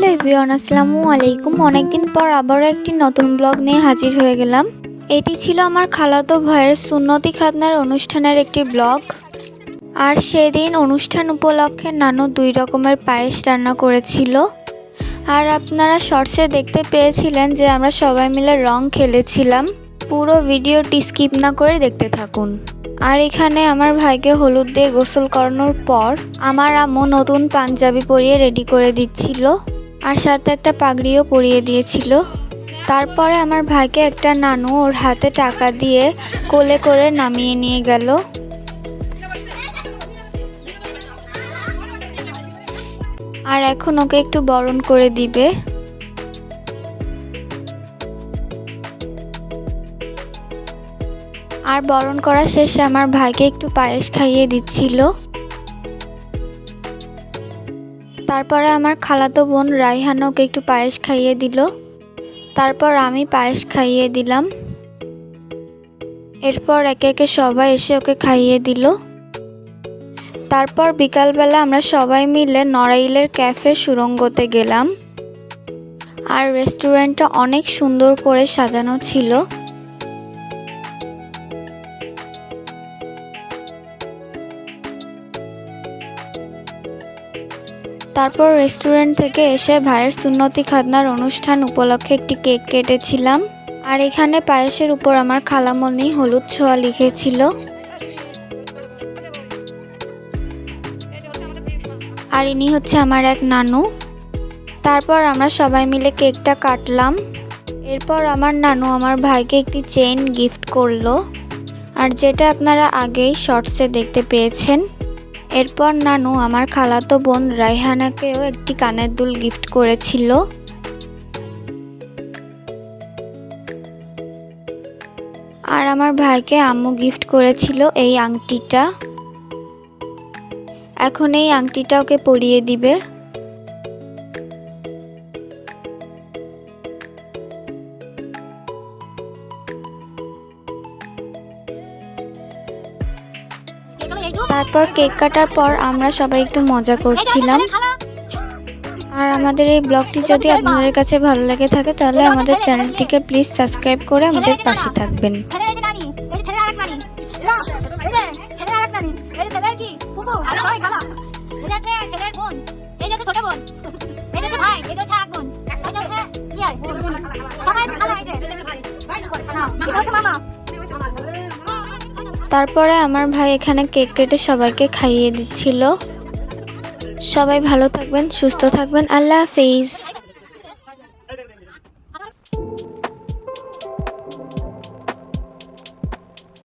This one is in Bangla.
হ্যালো এভরিওয়ান, আসসালামু আলাইকুম। অনেকদিন পর আবারও একটি নতুন ব্লগ নিয়ে হাজির হয়ে গেলাম। এটি ছিল আমার খালাতো ভাইয়ের সুন্নতি খাতনার অনুষ্ঠানের একটি ব্লগ। আর সেদিন অনুষ্ঠান উপলক্ষে নানু দুই রকমের পায়েস রান্না করেছিল। আর আপনারা শর্টসে দেখতে পেয়েছিলেন যে আমরা সবাই মিলে রং খেলেছিলাম। পুরো ভিডিওটি স্কিপ না করে দেখতে থাকুন। আর এখানে আমার ভাইকে হলুদ দিয়ে গোসল করানোর পর আমার আম্মু নতুন পাঞ্জাবি পরিয়ে রেডি করে দিচ্ছিল। আর সাথে একটা পাগড়িও পরিয়ে দিয়েছিল। তারপরে আমার ভাইকে একটা নানু ওর হাতে টাকা দিয়ে কোলে করে নামিয়ে নিয়ে গেল। আর এখন ওকে একটু বরণ করে দিবে। আর বরণ করা শেষে আমার ভাইকে একটু পায়েস খাইয়ে দিচ্ছিল। তারপরে আমার খালাতো বোন রাইহান ওকে একটু পায়েস খাইয়ে দিল। তারপর আমি পায়েস খাইয়ে দিলাম। এরপর একে একে সবাই এসে ওকে খাইয়ে দিল। তারপর বিকালবেলা আমরা সবাই মিলে নড়াইলের ক্যাফে সুরঙ্গতে গেলাম। আর রেস্টুরেন্টটা অনেক সুন্দর করে সাজানো ছিল। তারপর রেস্টুরেন্ট থেকে এসে ভাইয়ের সুন্নতি খাদনার অনুষ্ঠান উপলক্ষে একটি কেক কেটেছিলাম। আর এখানে পায়েসের উপর আমার খালামণি হলুদ ছোঁয়া লিখেছিল। আর ইনি হচ্ছে আমার এক নানু। তারপর আমরা সবাই মিলে কেকটা কাটলাম। এরপর আমার নানু আমার ভাইকে একটি চেইন গিফট করল। আর যেটা আপনারা আগেই শর্টসে দেখতে পেয়েছেন। এরপর নানু আমার খালাতো বোন রাইহানাকেও একটি কানের দুল গিফট করেছিল। আর আমার ভাইকে আম্মু গিফট করেছিল এই আংটিটা। এখন এই আংটিটা ওকে পরিয়ে দিবে। তারপর কেক কাটার পর আমরা সবাই একটু মজা করছিলাম আর আমাদের এই ব্লগটি যদি আপনাদের কাছে ভালো লাগে থাকে তাহলে আমাদের চ্যানেলটিকে প্লিজ সাবস্ক্রাইব করে আমাদের পাশে থাকবেন ইয়া মামা তারপরে আমার ভাই এখানে কেক কেটে সবাইকে খাইয়ে দিচ্ছিল। সবাই ভালো থাকবেন, সুস্থ থাকবেন, আল্লাহ হাফিজ।